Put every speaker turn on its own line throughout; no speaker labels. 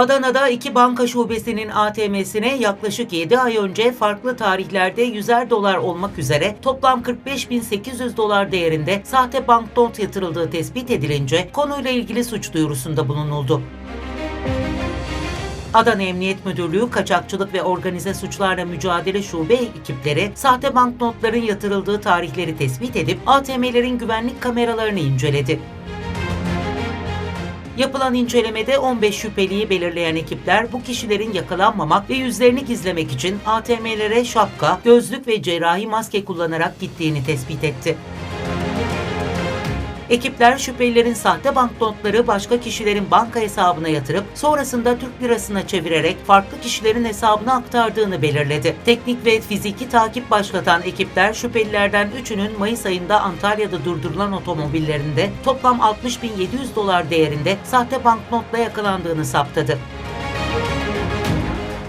Adana'da iki banka şubesinin ATM'sine yaklaşık 7 ay önce farklı tarihlerde 100'er dolar olmak üzere toplam 45.800 dolar değerinde sahte banknot yatırıldığı tespit edilince konuyla ilgili suç duyurusunda bulunuldu. Adana Emniyet Müdürlüğü Kaçakçılık ve Organize Suçlarla Mücadele Şube ekipleri sahte banknotların yatırıldığı tarihleri tespit edip ATM'lerin güvenlik kameralarını inceledi. Yapılan incelemede 15 şüpheliyi belirleyen ekipler bu kişilerin yakalanmamak ve yüzlerini gizlemek için ATM'lere şapka, gözlük ve cerrahi maske kullanarak gittiğini tespit etti. Ekipler şüphelilerin sahte banknotları başka kişilerin banka hesabına yatırıp sonrasında Türk lirasına çevirerek farklı kişilerin hesabına aktardığını belirledi. Teknik ve fiziki takip başlatan ekipler şüphelilerden 3'ünün Mayıs ayında Antalya'da durdurulan otomobillerinde toplam 60.700 dolar değerinde sahte banknotla yakalandığını saptadı.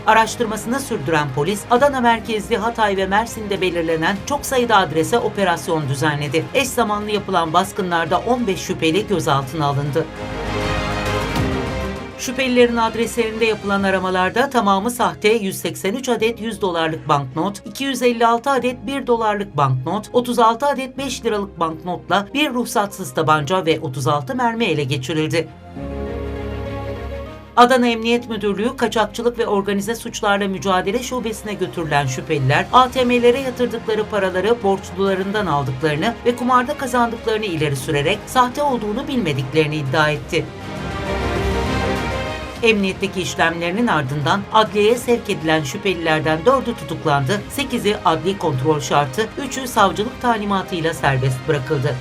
Araştırmasını sürdüren polis, Adana merkezli Hatay ve Mersin'de belirlenen çok sayıda adrese operasyon düzenledi. Eş zamanlı yapılan baskınlarda 15 şüpheli gözaltına alındı. Şüphelilerin adreslerinde yapılan aramalarda tamamı sahte 183 adet 100 dolarlık banknot, 256 adet 1 dolarlık banknot, 36 adet 5 liralık banknotla bir ruhsatsız tabanca ve 36 mermi ele geçirildi. Adana Emniyet Müdürlüğü Kaçakçılık ve Organize Suçlarla Mücadele Şubesine götürülen şüpheliler ATM'lere yatırdıkları paraları borçlularından aldıklarını ve kumarda kazandıklarını ileri sürerek sahte olduğunu bilmediklerini iddia etti. Emniyetteki işlemlerinin ardından adliyeye sevk edilen şüphelilerden 4'ü tutuklandı, 8'i adli kontrol şartı, 3'ü savcılık talimatıyla serbest bırakıldı.